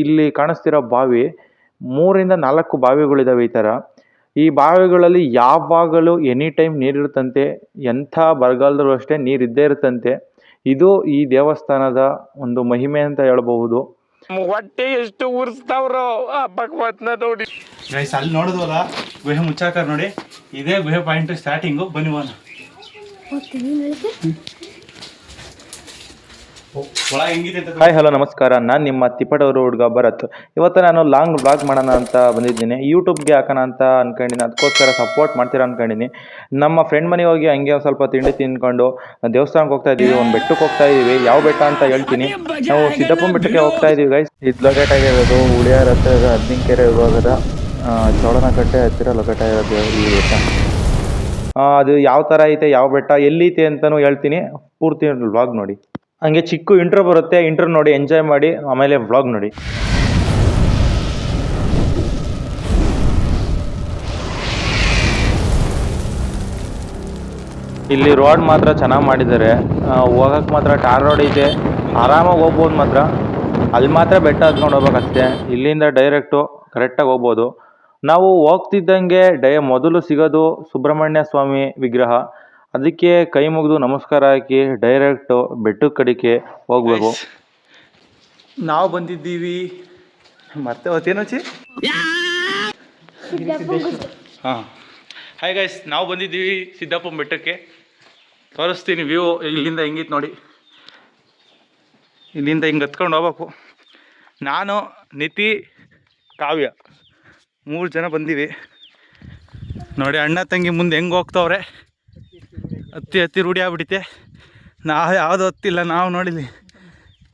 ಇಲ್ಲಿ ಕಾಣಿಸ್ತಿರೋ ಬಾವಿ ಮೂರಿಂದ ನಾಲ್ಕು ಬಾವಿಗಳಿದಾವೆ ಈ ಥರ. ಈ ಬಾವಿಗಳಲ್ಲಿ ಯಾವಾಗಲೂ ಎನಿ ಟೈಮ್ ನೀರಿರುತ್ತಂತೆ ಎಂಥ ಬರಗಾಲದಲ್ಲೂ ಅಷ್ಟೇ ನೀರಿದ್ದೇ ಇದ್ದೇ ಇರುತ್ತಂತೆ. ಇದು ಈ ದೇವಸ್ಥಾನದ ಒಂದು ಮಹಿಮೆ ಅಂತ ಹೇಳಬಹುದು. ಹೊಟ್ಟೆ ಎಷ್ಟು ಉರ್ಸ್ತಾವ್ರೋ ಭಗವತ್ನ ನೋಡಿ. ಗೈಸ್ ಅಲ್ಲಿ ನೋಡಿದ್ವಲ್ಲ ಗುಹೆ ಮುಚ್ಚಾಕರ್ ನೋಡಿ ಇದೇ ಗುಹೆ ಪಾಯಿಂಟ್ ಸ್ಟಾರ್ಟಿಂಗು ಬನ್ನಿ ಹೋಗೋಣ ಒಳ ಹೆಂಗಿದೆ ಅಂತ ಹಾಯ್ ಹಲೋ ನಮಸ್ಕಾರ. ನಾನು ನಿಮ್ಮ ತಿಪ್ಪಟವರು ಹುಡುಗ ಭರತ್. ಇವತ್ತು ನಾನು ಲಾಂಗ್ ಬ್ಲಾಗ್ ಮಾಡೋಣ ಅಂತ ಬಂದಿದ್ದೀನಿ. ಯೂಟ್ಯೂಬ್ಗೆ ಹಾಕೋಣ ಅಂತ ಅನ್ಕೊಂಡಿನಿ ಅದಕ್ಕೋಸ್ಕರ ಸಪೋರ್ಟ್ ಮಾಡ್ತೀರಾ ಅನ್ಕೊಂಡಿನಿ ನಮ್ಮ ಫ್ರೆಂಡ್ ಮನೆಗೆ ಹೋಗಿ ಹಂಗೆ ಸ್ವಲ್ಪ ತಿಂಡಿ ತಿನ್ಕೊಂಡು ದೇವಸ್ಥಾನಕ್ಕೆ ಹೋಗ್ತಾ ಇದ್ದೀವಿ ಒಂದು ಬೆಟ್ಟಕ್ಕೆ ಹೋಗ್ತಾ ಇದ್ದೀವಿ ಯಾವ ಬೆಟ್ಟ ಅಂತ ಹೇಳ್ತೀನಿ. ನಾವು ಸಿದ್ದಪ್ಪನ ಬೆಟ್ಟಕ್ಕೆ ಹೋಗ್ತಾ ಇದ್ದೀವಿ ಗೈಸ್ ಇದು ಲೊಕೇಟ್ ಆಗಿರೋದು ಉಳಿಯಾರ ಹತ್ರ ಅದ್ದಿಂಕೆರೆ ವಿಭಾಗದ ಚೌಡನಕಟ್ಟೆ ಹತ್ತಿರ ಲೊಕೇಟ್ ಆಗಿರೋದು ಈ ಬೆಟ್ಟ. ಅದು ಯಾವ ಥರ ಐತೆ, ಯಾವ ಬೆಟ್ಟ ಎಲ್ಲೈತೆ ಅಂತಲೂ ಹೇಳ್ತೀನಿ. ಪೂರ್ತಿ ಬ್ಲಾಗ್ ನೋಡಿ. ಹಂಗೆ ಚಿಕ್ಕ ಇಂಟ್ರೋ ಬರುತ್ತೆ ಇಂಟ್ರೋ ನೋಡಿ ಎಂಜಾಯ್ ಮಾಡಿ, ಆಮೇಲೆ ವ್ಲಾಗ್ ನೋಡಿ. ಇಲ್ಲಿ ರೋಡ್ ಮಾತ್ರ ಚೆನ್ನಾಗಿ ಮಾಡಿದ್ದಾರೆ. ಹೋಗಕ್ಕೆ ಮಾತ್ರ ಟಾರ್ ರೋಡ್ ಇದೆ. ಆರಾಮಾಗಿ ಹೋಗ್ಬೋದು ಮಾತ್ರ. ಅಲ್ಲಿ ಮಾತ್ರ ಬೆಟ್ಟ ಹತ್ಕೊಂಡು ಹೋಗ್ಬೇಕಷ್ಟೇ. ಇಲ್ಲಿಂದ ಡೈರೆಕ್ಟು ಕರೆಕ್ಟಾಗಿ ಹೋಗ್ಬೋದು. ನಾವು ಹೋಗ್ತಿದ್ದಂಗೆ, ಡೈ ಮೊದಲು ಸಿಗೋದು ಸುಬ್ರಹ್ಮಣ್ಯ ಸ್ವಾಮಿ ವಿಗ್ರಹ. ಅದಕ್ಕೆ ಕೈ ಮುಗಿದು ನಮಸ್ಕಾರ ಹಾಕಿ ಡೈರೆಕ್ಟು ಬೆಟ್ಟದ ಕಡೆಗೆ ಹೋಗ್ಬೇಕು. ನಾವು ಬಂದಿದ್ದೀವಿ. ಮತ್ತೆ ಅವತ್ತೇನೋಚಿ ಹಾಂ. ಹಾಯ್ ಗೈಸ್ ನಾವು ಬಂದಿದ್ದೀವಿ ಸಿದ್ದಪ್ಪನ ಬೆಟ್ಟಕ್ಕೆ. ತೋರಿಸ್ತೀನಿ ವ್ಯೂ ಇಲ್ಲಿಂದ ಹೆಂಗಿತ್ತು ನೋಡಿ. ಇಲ್ಲಿಂದ ಹಿಂಗೆ ಹತ್ಕೊಂಡು ಹೋಗ್ಬೇಕು. ನಾನು ನಿತಿ ಕಾವ್ಯ ಮೂರು ಜನ ಬಂದೀವಿ. ನೋಡಿ ಅಣ್ಣ ತಂಗಿ ಮುಂದೆ ಹೆಂಗೆ ಹೋಗ್ತವ್ರೆ? ಹತ್ತಿ ಹತ್ತಿ ರೂಢಿ ಆಗ್ಬಿಟ್ಟಿತ್ತೆ ನಾ ಯಾವುದು ಹತ್ತಿಲ್ಲ ನಾವು ನೋಡಿಲಿ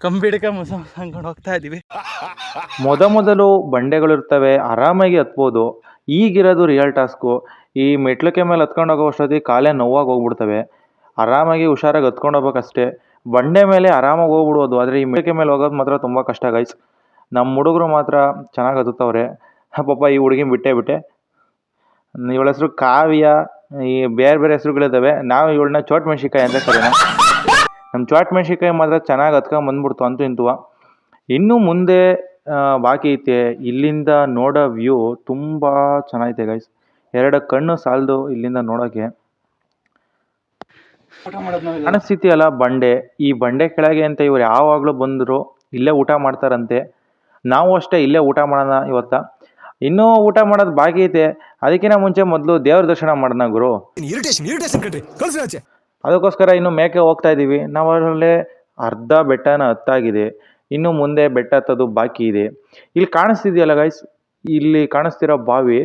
ಕಂಬಿಡ್ಕ ಮುಸ ಅಂದ್ಕೊಂಡು ಹೋಗ್ತಾ ಇದ್ದೀವಿ ಮೊದ ಮೊದಲು ಬಂಡೆಗಳಿರ್ತವೆ, ಆರಾಮಾಗಿ ಹತ್ಬೋದು. ಈಗಿರೋದು ರಿಯಲ್ ಟಾಸ್ಕು ಈ ಮೆಟ್ಲಕ್ಕೆ ಮೇಲೆ ಹತ್ಕೊಂಡು ಹೋಗೋ ಅಷ್ಟೊತ್ತಿಗೆ ಕಾಲೇ ನೋವಾಗಿ ಹೋಗ್ಬಿಡ್ತವೆ. ಆರಾಮಾಗಿ ಹುಷಾರಾಗಿ ಹತ್ಕೊಂಡು ಹೋಗ್ಬೇಕಷ್ಟೇ. ಬಂಡೆ ಮೇಲೆ ಆರಾಮಾಗಿ ಹೋಗ್ಬಿಡ್ಬೋದು ಆದರೆ ಈ ಮೆಟ್ಲಕ್ಕೆ ಮೇಲೆ ಹೋಗೋದು ಮಾತ್ರ ತುಂಬ ಕಷ್ಟ ಗೈಸ್ ನಮ್ಮ ಹುಡುಗರು ಮಾತ್ರ ಚೆನ್ನಾಗಿ ಹತ್ತುತ್ತವ್ರೆ. ಪಾಪ ಈ ಹುಡುಗಿನ ಬಿಟ್ಟೆ ಬಿಟ್ಟೆ. ಇವಳ ಹೆಸರು ಕಾವ್ಯ. ಈ ಬೇರೆ ಬೇರೆ ಹೆಸರುಗಳಿದ್ದಾವೆ ನಾವು ಇವಳನ್ನ ಚೋಟ್ ಮೆಣಸಿಕಾಯಿ ಅಂತ ಕರೆಯೋಣ. ನಮ್ಮ ಚೋಟ್ ಮೆಣಸಿಕಾಯಿ ಮಾತ್ರ ಚೆನ್ನಾಗಿ ಹತ್ಕೊಂಡ್ ಬಂದ್ಬಿಡ್ತು ಅಂತೂ ಇಂತುವ. ಇನ್ನು ಮುಂದೆ ಬಾಕಿ ಐತೆ. ಇಲ್ಲಿಂದ ನೋಡೋ ವ್ಯೂ ತುಂಬ ಚೆನ್ನಾಗೈತೆ ಗೈಸ್ ಎರಡು ಕಣ್ಣು ಸಾಲದು ಇಲ್ಲಿಂದ ನೋಡೋಕ್ಕೆ ಅನಸ್ಥಿತಿ ಅಲ್ಲ ಬಂಡೆ. ಈ ಬಂಡೆ ಕೆಳಗೆ ಅಂತ ಇವ್ರು ಯಾವಾಗಲೂ ಬಂದರು ಇಲ್ಲೇ ಊಟ ಮಾಡ್ತಾರಂತೆ. ನಾವು ಅಷ್ಟೇ ಇಲ್ಲೇ ಊಟ ಮಾಡೋಣ ಇವತ್ತ. ಇನ್ನೂ ಊಟ ಮಾಡೋದು ಬಾಕಿ ಐತೆ. ಅದಕ್ಕಿಂತ ಮುಂಚೆ ಮೊದಲು ದೇವ್ರ ದರ್ಶನ ಮಾಡೋಣ ಗುರು. ಅದಕ್ಕೋಸ್ಕರ ಇನ್ನು ಮೇಕೆ ಹೋಗ್ತಾ ಇದ್ದೀವಿ ನಾವು ಅದರಲ್ಲೇ ಅರ್ಧ ಬೆಟ್ಟನ ಹತ್ತಾಗಿದೆ. ಇನ್ನು ಮುಂದೆ ಬೆಟ್ಟ ಹತ್ತೋದು ಬಾಕಿ ಇದೆ. ಇಲ್ಲಿ ಕಾಣಿಸ್ತಿದೆಯಲ್ಲ ಗೈಸ್ ಇಲ್ಲಿ ಕಾಣಿಸ್ತಿರೋ ಬಾವಿ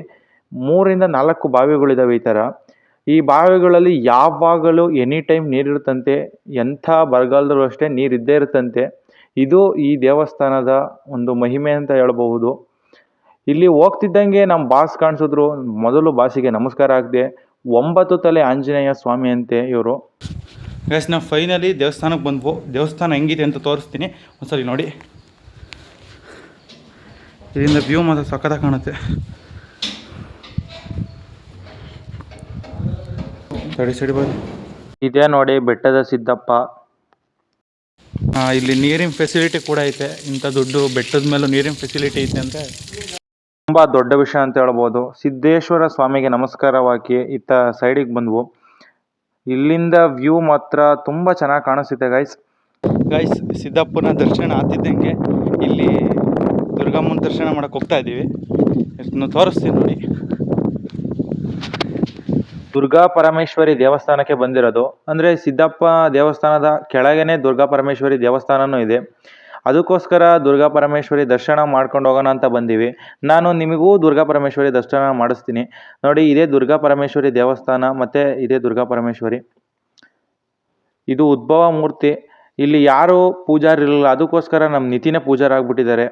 ಮೂರಿಂದ ನಾಲ್ಕು ಬಾವಿಗಳಿದ್ದಾವೆ ಈ ಥರ ಈ ಬಾವಿಗಳಲ್ಲಿ ಯಾವಾಗಲೂ ಎನಿ ಟೈಮ್ ನೀರಿರುತ್ತಂತೆ ಎಂಥ ಬರಗಾಲದಲ್ಲೂ ಅಷ್ಟೇ ನೀರು ಇದ್ದೇ ಇರುತ್ತಂತೆ. ಇದು ಈ ದೇವಸ್ಥಾನದ ಒಂದು ಮಹಿಮೆ ಅಂತ ಹೇಳ್ಬಹುದು. ಇಲ್ಲಿ ಹೋಗ್ತಿದ್ದಂಗೆ ನಮ್ಮ ಬಾಸ್ ಕಾಣಿಸಿದ್ರು. ಮೊದಲು ಬಾಸಿಗೆ ನಮಸ್ಕಾರ ಆಗಿದೆ ಒಂಬತ್ತು ತಲೆ ಆಂಜನೇಯ ಸ್ವಾಮಿ ಅಂತೆ ಇವರು. ಗೈಸ್ ನಾವು ಫೈನಲಿ ದೇವಸ್ಥಾನಕ್ಕೆ ಬಂದ್ವು. ದೇವಸ್ಥಾನ ಹೆಂಗಿದೆ ಅಂತ ತೋರಿಸ್ತೀನಿ. ಒಂದ್ಸರಿ ನೋಡಿ. ಇದರಿಂದ ವ್ಯೂ ಮಾತ್ರ ಸಖತ್ತಾಗಿ ಕಾಣುತ್ತೆ. ಸಡಿ ಸಡಿ ಬನ್ನಿ. ಇದೇ ನೋಡಿ ಬೆಟ್ಟದ ಸಿದ್ದಪ್ಪ. ಇಲ್ಲಿ ನೀರಿನ ಫೆಸಿಲಿಟಿ ಕೂಡ ಐತೆ. ಇಂಥ ದುಡ್ಡು ಬೆಟ್ಟದ ಮೇಲೂ ನೀರಿನ ಫೆಸಿಲಿಟಿ ಐತೆ ಅಂತ. ತುಂಬ ದೊಡ್ಡ ವಿಷಯ ಅಂತ ಹೇಳ್ಬೋದು. ಸಿದ್ದೇಶ್ವರ ಸ್ವಾಮಿಗೆ ನಮಸ್ಕಾರವಾಗಿ ಇತ್ತ ಸೈಡಿಗೆ ಬಂದ್ವು. ಇಲ್ಲಿಂದ ವ್ಯೂ ಮಾತ್ರ ತುಂಬ ಚೆನ್ನಾಗಿ ಕಾಣಿಸುತ್ತೆ ಗೈಸ್ ಗೈಸ್ ಸಿದ್ದಪ್ಪನ ದರ್ಶನ ಆಗ್ತಿದ್ದಂಗೆ ಇಲ್ಲಿ ದುರ್ಗಮ್ಮನ ದರ್ಶನ ಮಾಡಕ್ಕೆ ಹೋಗ್ತಾ ಇದ್ದೀವಿ. ಇದನ್ನು ತೋರಿಸ್ತೀನಿ ನೋಡಿ. ದುರ್ಗಾ ಪರಮೇಶ್ವರಿ ದೇವಸ್ಥಾನಕ್ಕೆ ಬಂದಿರೋದು. ಅಂದರೆ ಸಿದ್ದಪ್ಪ ದೇವಸ್ಥಾನದ ಕೆಳಗೇನೆ ದುರ್ಗಾ ಪರಮೇಶ್ವರಿ ದೇವಸ್ಥಾನನೂ ಇದೆ. ಅದಕ್ಕೋಸ್ಕರ ದುರ್ಗಾ ಪರಮೇಶ್ವರಿ ದರ್ಶನ ಮಾಡ್ಕೊಂಡು ಹೋಗೋಣ ಅಂತ ಬಂದೀವಿ. ನಾನು ನಿಮಗೂ ದುರ್ಗಾ ಪರಮೇಶ್ವರಿ ದರ್ಶನ ಮಾಡಿಸ್ತೀನಿ. ನೋಡಿ ಇದೇ ದುರ್ಗಾ ಪರಮೇಶ್ವರಿ ದೇವಸ್ಥಾನ ಮತ್ತು ಇದೇ ದುರ್ಗಾ ಪರಮೇಶ್ವರಿ. ಇದು ಉದ್ಭವ ಮೂರ್ತಿ. ಇಲ್ಲಿ ಯಾರು ಪೂಜಾರಿ ಇರಲಿಲ್ಲ ಅದಕ್ಕೋಸ್ಕರ ನಮ್ಮ ನಿತಿನೇ ಪೂಜಾರ್ ಆಗ್ಬಿಟ್ಟಿದ್ದಾರೆ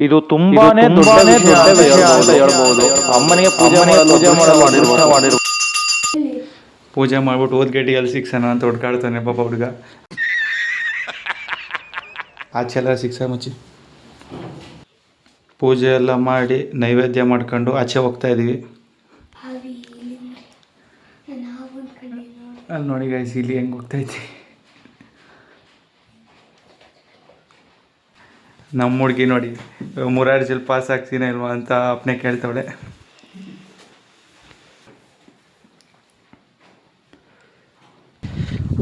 ಇದು ತುಂಬಾನೇ ತುಂಬಾನೇ ದೊಡ್ಡ ವಿಷಯ ಅಂತ ಹೇಳ್ಬಹುದು ಅಮ್ಮನಿಗೆ ಪೂಜೆ ಪೂಜೆ ಮಾಡಲು ಪೂಜೆ ಮಾಡ್ಬಿಟ್ಟು ಓದ್ಗೇಟಿ ಎಲ್ಲಿ ಸಿಕ್ಸೋಣ ಅಂತ ಹುಡ್ಕಾಡ್ತಾನೆ ಪಾಪ ಹುಡುಗ. ಆಚೆ ಎಲ್ಲ ಸಿಕ್ಸ ಮುಚ್ಚಿ. ಪೂಜೆ ಎಲ್ಲ ಮಾಡಿ ನೈವೇದ್ಯ ಮಾಡ್ಕೊಂಡು ಆಚೆ ಹೋಗ್ತಾ ಇದ್ದೀವಿ. ಅಲ್ಲಿ ನೋಡಿ ಗೈಸ್ ಇಲ್ಲಿ ಹೆಂಗೆ ಹೋಗ್ತಾ ಇದ್ವಿ ನಮ್ಮ ಹುಡುಗಿ ನೋಡಿ ಮುರಾರಿ ಜಲ್ ಪಾಸ್ ಆಗ್ತೀನ ಇಲ್ವಾ ಅಂತ ಅಪ್ನೆ ಕೇಳ್ತಾವಳೆ.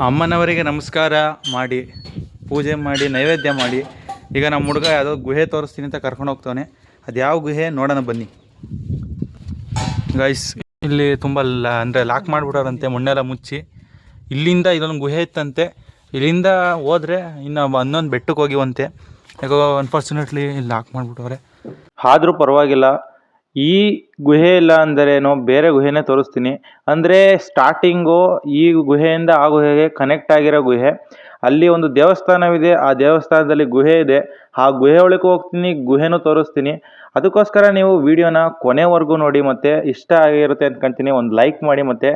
ಅಮ್ಮನವರಿಗೆ ನಮಸ್ಕಾರ ಮಾಡಿ. ಪೂಜೆ ಮಾಡಿ, ನೈವೇದ್ಯ ಮಾಡಿ, ಈಗ ನಮ್ಮ ಹುಡುಗ ಯಾವುದೋ ಗುಹೆ ತೋರಿಸ್ತೀನಿ ಅಂತ ಕರ್ಕೊಂಡು ಹೋಗ್ತಾನೆ ಅದು ಯಾವ ಗುಹೆ ನೋಡೋಣ ಬನ್ನಿ. ಗೈಸ್ ಇಲ್ಲಿ ತುಂಬ ಲ, ಅಂದರೆ ಲಾಕ್ ಮಾಡಿಬಿಡೋರಂತೆ, ಮೊನ್ನೆಲ್ಲ ಮುಚ್ಚಿ. ಇಲ್ಲಿಂದ ಇದೊಂದು ಗುಹೆ ಇತ್ತಂತೆ. ಇಲ್ಲಿಂದ ಹೋದರೆ ಇನ್ನು ಹನ್ನೊಂದು ಬೆಟ್ಟಕ್ಕೆ ಹೋಗಿವಂತೆ. ಯಾಕೋ ಅನ್ಫಾರ್ಚುನೇಟ್ಲಿ ಲಾಕ್ ಮಾಡಿಬಿಟ್ಟವ್ರೆ. ಆದರೂ ಪರವಾಗಿಲ್ಲ. ಈ ಗುಹೆ ಇಲ್ಲ ಅಂದರೇನೋ ಬೇರೆ ಗುಹೆನೇ ತೋರಿಸ್ತೀನಿ. ಅಂದರೆ ಸ್ಟಾರ್ಟಿಂಗು ಈ ಗುಹೆಯಿಂದ ಆ ಗುಹೆಗೆ ಕನೆಕ್ಟ್ ಆಗಿರೋ ಗುಹೆ. ಅಲ್ಲಿ ಒಂದು ದೇವಸ್ಥಾನವಿದೆ, ಆ ದೇವಸ್ಥಾನದಲ್ಲಿ ಗುಹೆ ಇದೆ. ಆ ಗುಹೆ ಒಳಗೆ ಹೋಗ್ತೀನಿ, ಗುಹೆನೂ ತೋರಿಸ್ತೀನಿ. ಅದಕ್ಕೋಸ್ಕರ ನೀವು ವಿಡಿಯೋನ ಕೊನೆವರೆಗೂ ನೋಡಿ ಮತ್ತು ಇಷ್ಟ ಆಗಿರುತ್ತೆ ಅಂದ್ಕೊಂತೀನಿ ಒಂದು ಲೈಕ್ ಮಾಡಿ ಮತ್ತು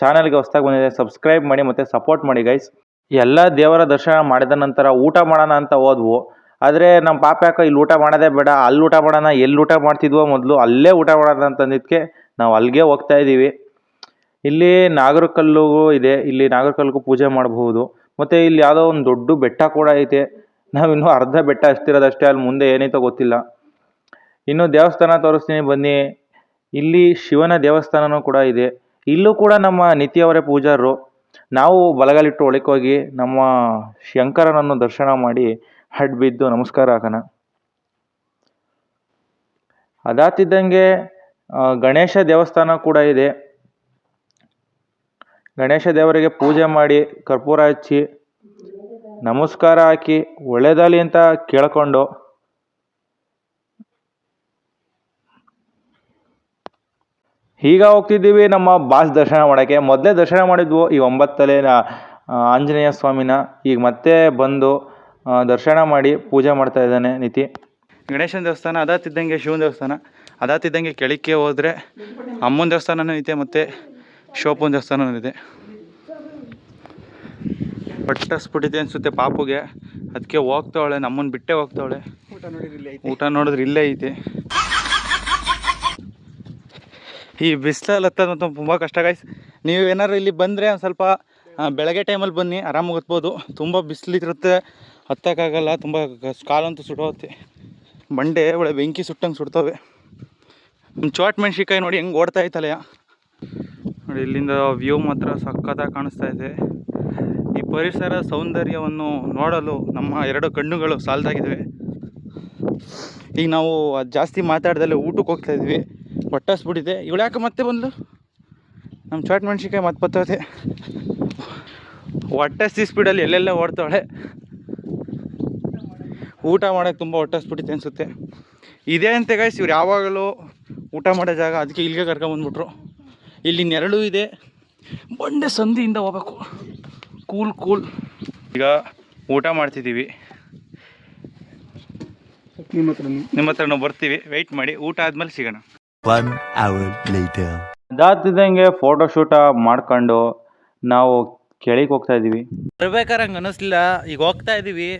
ಚಾನಲ್ಗೆ ಹೊಸ್ದಾಗಿ ಬಂದಿದೆ ಸಬ್ಸ್ಕ್ರೈಬ್ ಮಾಡಿ ಮತ್ತು ಸಪೋರ್ಟ್ ಮಾಡಿ ಗೈಸ್ ಎಲ್ಲ ದೇವರ ದರ್ಶನ ಮಾಡಿದ ನಂತರ ಊಟ ಮಾಡೋಣ ಅಂತ ಹೋದ್ವು. ಆದರೆ ನಮ್ಮ ಪಾಪ ಯಾಕೋ ಇಲ್ಲಿ ಊಟ ಮಾಡೋದೇ ಬೇಡ, ಅಲ್ಲಿ ಊಟ ಮಾಡೋಣ, ಎಲ್ಲಿ ಊಟ ಮಾಡ್ತಿದ್ವೋ ಮೊದಲು ಅಲ್ಲೇ ಊಟ ಮಾಡೋಣ ಅಂತಂದಿದ್ದಕ್ಕೆ ನಾವು ಅಲ್ಲಿಗೆ ಹೋಗ್ತಾ ಇದ್ದೀವಿ ಇಲ್ಲಿ ನಾಗರಕಲ್ಲು ಇದೆ, ಇಲ್ಲಿ ನಾಗರಕಲ್ಲಿಗೂ ಪೂಜೆ ಮಾಡಬಹುದು. ಮತ್ತು ಇಲ್ಲಿ ಯಾವುದೋ ಒಂದು ದೊಡ್ಡ ಬೆಟ್ಟ ಕೂಡ ಐತೆ. ಇನ್ನೂ ಅರ್ಧ ಬೆಟ್ಟ ಅಷ್ಟಿರೋದಷ್ಟೇ ಅಲ್ಲಿ ಮುಂದೆ ಏನೈತೋ ಗೊತ್ತಿಲ್ಲ. ಇನ್ನು ದೇವಸ್ಥಾನ ತೋರಿಸ್ತೀನಿ, ಬನ್ನಿ. ಇಲ್ಲಿ ಶಿವನ ದೇವಸ್ಥಾನನೂ ಕೂಡ ಇದೆ. ಇಲ್ಲೂ ಕೂಡ ನಮ್ಮ ನಿತ್ಯವರೇ ಪೂಜಾರರು. ನಾವು ಬಲಗಾಲಿಟ್ಟು ಒಳಕ್ಕೆ ನಮ್ಮ ಶಂಕರನನ್ನು ದರ್ಶನ ಮಾಡಿ ಹಡ್ ಬಿದ್ದು ನಮಸ್ಕಾರ ಹಾಕೋಣ. ಅದಾತಿದ್ದಂಗೆ ಗಣೇಶ ದೇವಸ್ಥಾನ ಕೂಡ ಇದೆ. ಗಣೇಶ ದೇವರಿಗೆ ಪೂಜೆ ಮಾಡಿ ಕರ್ಪೂರ ಹಚ್ಚಿ, ನಮಸ್ಕಾರ ಹಾಕಿ ಒಳ್ಳೇದಾಗಲಿ ಅಂತ ಕೇಳಿಕೊಂಡು ಈಗ ಹೋಗ್ತಿದ್ದೀವಿ ನಮ್ಮ ಬಾಸ್ ದರ್ಶನ ಮಾಡೋಕ್ಕೆ. ಮೊದಲೇ ದರ್ಶನ ಮಾಡಿದ್ವು ಈ ಒಂಬತ್ತಲೆ ಆಂಜನೇಯ ಸ್ವಾಮಿನ. ಈಗ ಮತ್ತೆ ಬಂದು ದರ್ಶನ ಮಾಡಿ ಪೂಜೆ ಮಾಡ್ತಾ ಇದ್ದಾನೆ ನಿತಿ. ಗಣೇಶನ ದೇವಸ್ಥಾನ, ಅದಾತಿದ್ದಂಗೆ ಶಿವನ ದೇವಸ್ಥಾನ. ಅದಾತಿದ್ದಂಗೆ ಕೆಳಕ್ಕೆ ಹೋದರೆ ಅಮ್ಮನ ದೇವಸ್ಥಾನನೂ ಐತೆ ಮತ್ತು ಶೋಪನ ದೇವಸ್ಥಾನ ಇದೆ ಪಟ್ಟಸ್ಬಿಟ್ಟಿದೆ ಅನಿಸುತ್ತೆ ಪಾಪುಗೆ. ಅದಕ್ಕೆ ಹೋಗ್ತಾವಳೆ ನಮ್ಮನ್ನು ಬಿಟ್ಟೆ ಹೋಗ್ತಾವಳೆ. ಊಟ ನೋಡಿದ್ರೆ ಇಲ್ಲೇ ಐತೆ. ಈ ಬಿಸಿಲಲ್ಲಿ ಹತ್ತೋದು ತುಂಬಾ ಕಷ್ಟ ಗಾಯ್ಸ್ ನೀವು ಏನಾದ್ರು ಇಲ್ಲಿ ಬಂದರೆ ಒಂದು ಸ್ವಲ್ಪ ಬೆಳಗ್ಗೆ ಟೈಮಲ್ಲಿ ಬನ್ನಿ ಆರಾಮಾಗಿ ಹತ್ಬೋದು ತುಂಬ ಬಿಸಿಲಿರುತ್ತೆ ಹತ್ತಕ್ಕಾಗಲ್ಲ ತುಂಬ ಕಾಲಂತೂ ಸುಡೋತ್ತೆ. ಬಂಡೆ ಒಳ್ಳೆ ಬೆಂಕಿ ಸುಟ್ಟಂಗೆ ಸುಡ್ತವೆ. ಚಾಟ್ ಚೋಟ್ ಮೆಣ್ಸಿನ್ಕಾಯಿ ನೋಡಿ ಹೆಂಗೆ ಓಡ್ತಾ ಐತಲೆಯ ನೋಡಿ, ಇಲ್ಲಿಂದ ವ್ಯೂ ಮಾತ್ರ ಸಕ್ಕತ್ತಾಗಿ ಕಾಣಿಸ್ತಾ ಇದೆ. ಈ ಪರಿಸರ ಸೌಂದರ್ಯವನ್ನು ನೋಡಲು ನಮ್ಮ ಎರಡು ಕಣ್ಣುಗಳು ಸಾಲದಾಗಿದ್ದಾವೆ ಈಗ ನಾವು ಜಾಸ್ತಿ ಮಾತಾಡ್ದಲ್ಲೇ ಊಟಕ್ಕೆ ಹೋಗ್ತಾ ಇದ್ವಿ. ಹೊಟ್ಟಸ್ಬಿಟ್ಟಿದೆ. ಇವಳು ಯಾಕೆ ಮತ್ತೆ ಬಂದು ನಮ್ಮ ಚಾಟ್ ಮೆಣ್ಸಿನ್ಕಾಯಿ ಮತ್ತೆ ಬರ್ತದೆ. ಹೊಟ್ಟೆ ಸ್ಪೀಡಲ್ಲಿ ಎಲ್ಲೆಲ್ಲ ಓಡ್ತಾಳೆ. ಊಟ ಮಾಡೋಕ್ಕೆ ತುಂಬ ಹೊಟ್ಟೆ ಹಸ್ಬಿಟ್ಟಿದೆ ಅನಿಸುತ್ತೆ. ಇದೇ ಅಂತ ಗಾಯ್ಸ್ ಇವ್ರು ಯಾವಾಗಲೂ ಊಟ ಮಾಡೋ ಜಾಗ, ಅದಕ್ಕೆ ಇಲ್ಲಿಗೆ ಕರ್ಕೊಂಬಂದ್ಬಿಟ್ರು ಇಲ್ಲಿ ನೆರಳು ಇದೆ. ಬಂಡೆ ಸಂಧಿಯಿಂದ ಹೋಗ್ಬೇಕು. Cool cool. ಈಗ ಊಟ ಮಾಡ್ತಿದ್ದೀವಿ. ನಿಮ್ಮ ಹತ್ರ ನಾವು. ಬರ್ತೀವಿ. ವೆಯ್ಟ್ ಮಾಡಿ. ಊಟ ಆದ್ಮೇಲೆ ಸಿಗೋಣ. One hour later. ಅದಾತಿದ್ದಂಗೆ ಫೋಟೋ ಶೂಟ ಮಾಡ್ಕೊಂಡು ನಾವು ಕೆಳಗೆ ಹೋಗ್ತಾ ಇದ್ದೀವಿ ಬರ್ಬೇಕಾರ ಹಂಗೆ ಅನ್ನಿಸ್ಲಿಲ್ಲ ಈಗ ಹೋಗ್ತಾ ಇದ್ದೀವಿ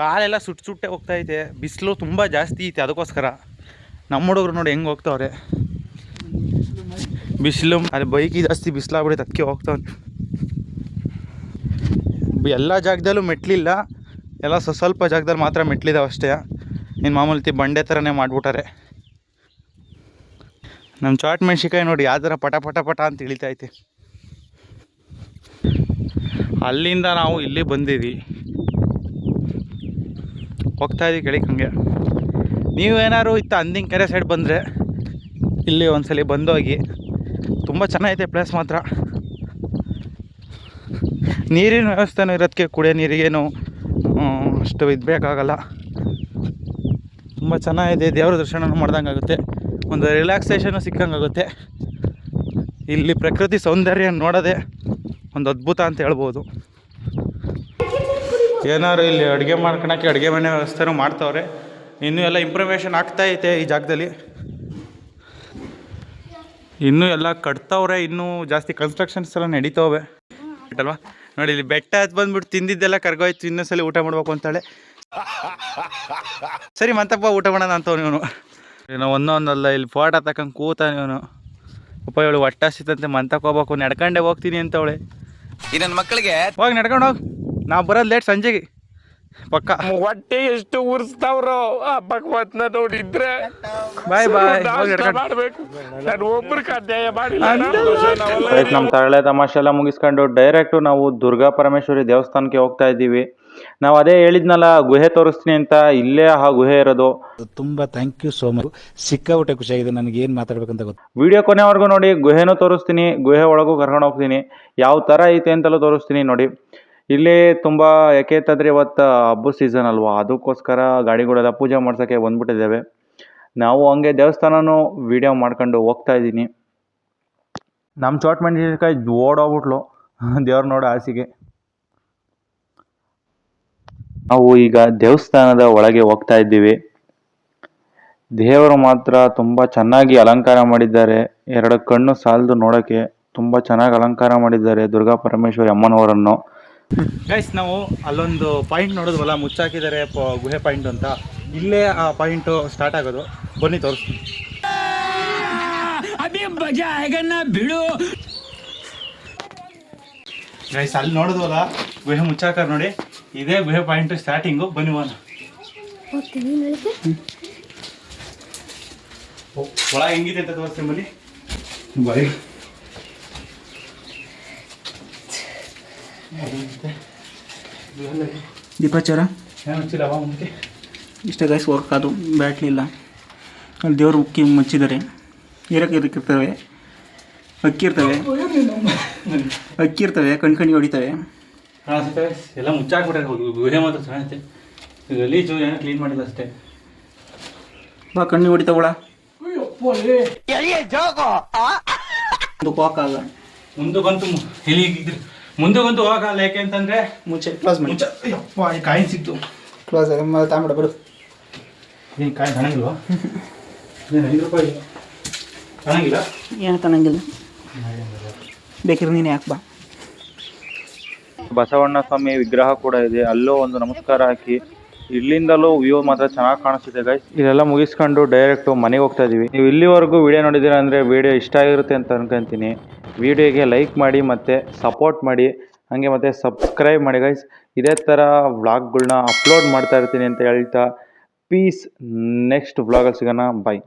ಕಾಲೆಲ್ಲ ಸುಟ್ಟು ಸುಟ್ಟೆ ಹೋಗ್ತಾ ಐತೆ. ಬಿಸಿಲು ತುಂಬ ಜಾಸ್ತಿ ಐತೆ ಅದಕ್ಕೋಸ್ಕರ. ನಮ್ಮ ಹುಡುಗರು ನೋಡಿ ಹೆಂಗೆ ಹೋಗ್ತಾವ್ರೆ. ಬಿಸಿಲು. ಅಲ್ಲಿ ಬೈಕ್ ಜಾಸ್ತಿ ಬಿಸಿಲಾಗ್ಬಿಡುತ್ತೆ ಅದಕ್ಕೆ ಹೋಗ್ತಾವೆ ಎಲ್ಲ ಜಾಗದಲ್ಲೂ ಮೆಟ್ಲಿಲ್ಲ. ಎಲ್ಲ ಸ್ವ- ಸ್ವಲ್ಪ ಜಾಗದಲ್ಲಿ ಮಾತ್ರ ಮೆಟ್ಲಿದಾವೆ ಅಷ್ಟೇ. ಇನ್ನು ಮಾಮೂಲಿ ಬಂಡೆ ಥರನೇ ಮಾಡಿಬಿಟ್ಟಾರೆ. ನಮ್ಮ ಚಾಟ್ ಮೆಣ್ಸಿಕಾಯಿ ನೋಡಿ ಯಾವ ಥರ ಪಟ ಪಟ ಪಟ ಅಂತ ಇಳಿತೈತೆ ಅಲ್ಲಿಂದ ನಾವು ಇಲ್ಲಿ ಬಂದಿದ್ವಿ. ಹೋಗ್ತಾ ಇದೀವಿ ಕೆಳಗೆ ಹಂಗೆ. ನೀವೇನಾದ್ರು ಇತ್ತ ಅಂದಿನ ಕೆರೆ ಸೈಡ್ ಬಂದರೆ, ಇಲ್ಲಿ ಒಂದ್ಸಲಿ ಬಂದೋಗಿ. ತುಂಬ ಚೆನ್ನಾಗಿದೆ ಪ್ಲೇಸ್ ಮಾತ್ರ. ನೀರಿನ ವ್ಯವಸ್ಥೆನೂ ಇರೋದಕ್ಕೆ ಕುಡಿಯೋ ನೀರಿಗೇನು ಅಷ್ಟು ಇದು ಬೇಕಾಗಲ್ಲ. ತುಂಬ ಚೆನ್ನಾಗಿದೆ, ದೇವ್ರ ದರ್ಶನ ಮಾಡ್ದಂಗೆ ಆಗುತ್ತೆ ಒಂದು ರಿಲ್ಯಾಕ್ಸೇಷನು ಸಿಕ್ಕಂಗಾಗುತ್ತೆ. ಇಲ್ಲಿ ಪ್ರಕೃತಿ ಸೌಂದರ್ಯ ನೋಡೋದೇ ಒಂದು ಅದ್ಭುತ ಅಂತ ಹೇಳ್ಬೋದು. ಏನಾದ್ರು ಇಲ್ಲಿ ಅಡುಗೆ ಮಾಡ್ಕೊಳಕ್ಕೆ ಅಡುಗೆ ಮನೆ ವ್ಯವಸ್ಥೆನೂ ಮಾಡ್ತವ್ರೆ. ಇನ್ನೂ ಎಲ್ಲ ಇಂಪ್ರೂವೇಷನ್ ಆಗ್ತಾ ಐತೆ ಈ ಜಾಗದಲ್ಲಿ. ಇನ್ನೂ ಎಲ್ಲ ಕಟ್ತಾವ್ರೆ ಇನ್ನೂ ಜಾಸ್ತಿ ಕನ್ಸ್ಟ್ರಕ್ಷನ್ಸ್ ಎಲ್ಲ ನಡೀತಾವೆ ಅಲ್ವಾ ನೋಡಿ ಇಲ್ಲಿ ಬೆಟ್ಟ ಹತ್ ಬಂದ್ಬಿಟ್ಟು ತಿಂದಿದ್ದೆಲ್ಲ ಕರ್ಗೋಯ್ತು ಇನ್ನೊಂದ್ಸಲಿ ಊಟ ಮಾಡ್ಬೇಕು ಅಂತಾಳೆ. ಸರಿ ಮಂತಪ್ಪ ಊಟ ಮಾಡೋಣ ಅಂತವ್ ಇವನು. ಏನೋ ಒಂದೊಂದಲ್ಲ ಇಲ್ಲಿ ಫೋಟೋ ತಕೊಂಡ್ ಕೂತಾನೆ ಇವನು. ಅಪ್ಪ ಇವಳು ಹೊಟ್ಟೆ ಸಿತ್ತಂತೆ ಮಂತಕ್ಕೆ ಹೋಗ್ಬೇಕು ನಡ್ಕೊಂಡೆ ಹೋಗ್ತೀನಿ ಅಂತವಳೆ ಈ ನನ್ನ ಮಕ್ಕಳಿಗೆ ಹೋಗಿ ನಡ್ಕೊಂಡು ಹೋಗಿ. ನಾವು ಬರೋದು ಲೇಟ್ ಸಂಜೆಗೆ. ಪಕ್ಕ. ಹೊಟ್ಟೆ ಎಷ್ಟು ಉರ್ಸ್ತಾವ್ರ ಆ ಭಗವತ್ನ ನೋಡಿದ್ರೆ ಬಾಯ್ ಬಾಯ್ ಮಾಡ್ಬೇಕು. ನಾನು ಒಬ್ರು ಅಧ್ಯಾಯ ಮಾಡಿಲ್ಲ ಆಯ್ತು ನಮ್ಮ ತರಳೆ ತಮಾಷೆ ಎಲ್ಲ ಮುಗಿಸ್ಕೊಂಡು ಡೈರೆಕ್ಟ್ ನಾವು ದುರ್ಗಾ ಪರಮೇಶ್ವರಿ ದೇವಸ್ಥಾನಕ್ಕೆ ಹೋಗ್ತಾ ಇದ್ದೀವಿ. ನಾವು ಅದೇ ಹೇಳಿದ್ನಲ್ಲ ಗುಹೆ ತೋರಿಸ್ತೀನಿ ಅಂತ. ಇಲ್ಲೇ ಆ ಗುಹೆ ಇರೋದು. ತುಂಬಾ ಥ್ಯಾಂಕ್ ಯು ಸೋ ಮಚ್ ಸಿಕ್ಕಾಪಟ್ಟೆ ಖುಷಿಯಾಗಿದೆ ನನಗೆ ಏನು ಮಾತಾಡ್ಬೇಕಂತ ಗೊತ್ತು ವಿಡಿಯೋ ಕೊನೆವರೆಗೂ ನೋಡಿ ಗುಹೆನೂ ತೋರಿಸ್ತೀನಿ ಗುಹೆ ಒಳಗೂ ಕರ್ಕೊಂಡು ಹೋಗ್ತೀನಿ. ಯಾವ ಥರ ಐತೆ ಅಂತಲೂ ತೋರಿಸ್ತೀನಿ ನೋಡಿ. ಇಲ್ಲಿ ತುಂಬ ಯಾಕೆ ಅಂತಂದರೆ ಇವತ್ತು ಹಬ್ಬದ ಸೀಸನ್ ಅಲ್ವಾ? ಅದಕ್ಕೋಸ್ಕರ ಗಾಡಿಗಳೆಲ್ಲ ಪೂಜೆ ಮಾಡ್ಸೋಕ್ಕೆ ಬಂದ್ಬಿಟ್ಟಿದ್ದೇವೆ. ನಾವು ಹಂಗೆ ದೇವಸ್ಥಾನನೂ ವಿಡಿಯೋ ಮಾಡ್ಕೊಂಡು ಹೋಗ್ತಾ ಇದ್ದೀನಿ. ನಮ್ಮ ಚೋಟ್ ಮೆಣಸಿನ್ಕಾಯಿ ಓಡೋಗ್ಬಿಟ್ಲು. ದೇವ್ರು ನೋಡೋ ಆಸೆಗೆ ನಾವು ಈಗ ದೇವಸ್ಥಾನದ ಒಳಗೆ ಹೋಗ್ತಾ ಇದ್ದೀವಿ. ದೇವರು ಮಾತ್ರ ತುಂಬ ಚೆನ್ನಾಗಿ ಅಲಂಕಾರ ಮಾಡಿದ್ದಾರೆ. ಎರಡು ಕಣ್ಣು ಸಾಲದು ನೋಡೋಕ್ಕೆ ತುಂಬ ಚೆನ್ನಾಗಿ ಅಲಂಕಾರ ಮಾಡಿದ್ದಾರೆ ದುರ್ಗಾ ಪರಮೇಶ್ವರಿ ಅಮ್ಮನವರನ್ನು. ಗೈಸ್ ನಾವು ಅಲ್ಲೊಂದು ಪಾಯಿಂಟ್ ನೋಡಿದ್ವಲ್ಲ ಮುಚ್ಚಾಕಿದ್ದಾರೆ ಗುಹೆ ಪಾಯಿಂಟ್ ಅಂತ. ಇಲ್ಲೇ ಆ ಪಾಯಿಂಟು ಸ್ಟಾರ್ಟ್ ಆಗೋದು. ಬನ್ನಿ, ತೋರಿಸ್ತೀನಿ. ಗೈಸ್ ಅಲ್ಲಿ ನೋಡಿದ್ವಲ್ಲ, ಗುಹೆ ಮುಚ್ಚಾಕಾರ ನೋಡಿ. ಇದೇ ಗುಹೆ ಪಾಯಿಂಟ್ ಸ್ಟಾರ್ಟಿಂಗು ಬನ್ನಿ ಒನ್ ಒಳ ಹೆಂಗಿದೆ ಅಂತ ತೋರಿಸ್ತೀನಿ ಬನ್ನಿ. ಬಾಯ್. ದೀಪಾಚಾರ? ಏನು ಇಷ್ಟೇ ಗೈಸ್ ವರ್ಕ್ ಅದು ಬ್ಯಾಟ್ರಿ ಇಲ್ಲ. ಅಲ್ಲಿ ದೇವ್ರು ಉಕ್ಕಿ ಮುಚ್ಚಿದ್ದಾರೆ. ಏರಕ್ಕೆ ಇರ್ತವೆ. ಅಕ್ಕಿ ಇರ್ತವೆ. ಅಕ್ಕಿ ಇರ್ತವೆ ಕಣ್ ಕಣ್ಣಿಗೆ ಹೊಡಿತವೆ ಎಲ್ಲ ಮುಚ್ಚಾಕ್ಬಿಟ್ರೆ ಗುಹೆ ಮಾತ್ರ ಚೆನ್ನಾಗೈತೆ ಗಲೀಜು ಏನೋ ಕ್ಲೀನ್ ಮಾಡಿಲ್ಲ ಅಷ್ಟೇ. ಬಾ ಕಣ್ಣಿ ಹೊಡಿತಾವಳ ಒಂದು ಕಾಕ್ ಆಗ. ಮುಂದಕ್ಕಂತೂ ಮುಂದಕ್ಕಂತೂ ಹೋಗಲ್ಲ ಯಾಕೆ ಅಂತಂದ್ರೆ ಮುಂಚೆ ಕ್ಲೋಸ್ ಮಾಡಿ. ಮುಂಚ ಅಯ್ಯಪ್ಪ ಈ ಕಾಯಿನ್ ಸಿಕ್ತು. ಕ್ಲೋಸ್ ಆಗ ತಾಂಬಿಡ ಬಿಡು. ಏನು ಕಾಯಿನ್ ತಣಂಗಿಲ್ವಾ ಏನು ಐದು ರೂಪಾಯಿ ತಣಂಗಿಲ್ಲ ಏನು ತಣಂಗಿಲ್ಲ ಬೇಕಿದ್ರೆ ನೀನು ಯಾಕೆ ಬಾ. ಬಸವಣ್ಣ ಸ್ವಾಮಿ ವಿಗ್ರಹ ಕೂಡ ಇದೆ. ಅಲ್ಲೂ ಒಂದು ನಮಸ್ಕಾರ ಹಾಕಿ. ಇಲ್ಲಿಂದಲೂ ವ್ಯೂ ಮಾತ್ರ ಚೆನ್ನಾಗಿ ಕಾಣಿಸ್ತಿದೆ ಗೈಸ್ ಇದೆಲ್ಲ ಮುಗಿಸ್ಕೊಂಡು ಡೈರೆಕ್ಟ್ ಮನೆಗೆ ಹೋಗ್ತಾ ಇದೀವಿ. ನೀವು ಇಲ್ಲಿವರೆಗೂ ವಿಡಿಯೋ ನೋಡಿದ್ದೀರಾ ಅಂದರೆ ವಿಡಿಯೋ ಇಷ್ಟ ಆಗಿರುತ್ತೆ ಅಂತ ಅನ್ಕೊಂತೀನಿ. ವಿಡಿಯೋಗೆ ಲೈಕ್ ಮಾಡಿ ಮತ್ತು ಸಪೋರ್ಟ್ ಮಾಡಿ, ಹಾಗೆ ಮತ್ತು ಸಬ್ಸ್ಕ್ರೈಬ್ ಮಾಡಿ ಗೈಸ್ ಇದೇ ಥರ ವ್ಲಾಗ್ಗಳನ್ನ ಅಪ್ಲೋಡ್ ಮಾಡ್ತಾ ಇರ್ತೀನಿ ಅಂತ ಹೇಳ್ತಾ ಪೀಸ್ ನೆಕ್ಸ್ಟ್ ವ್ಲಾಗಲ್ಲಿ ಸಿಗೋಣ. ಬಾಯ್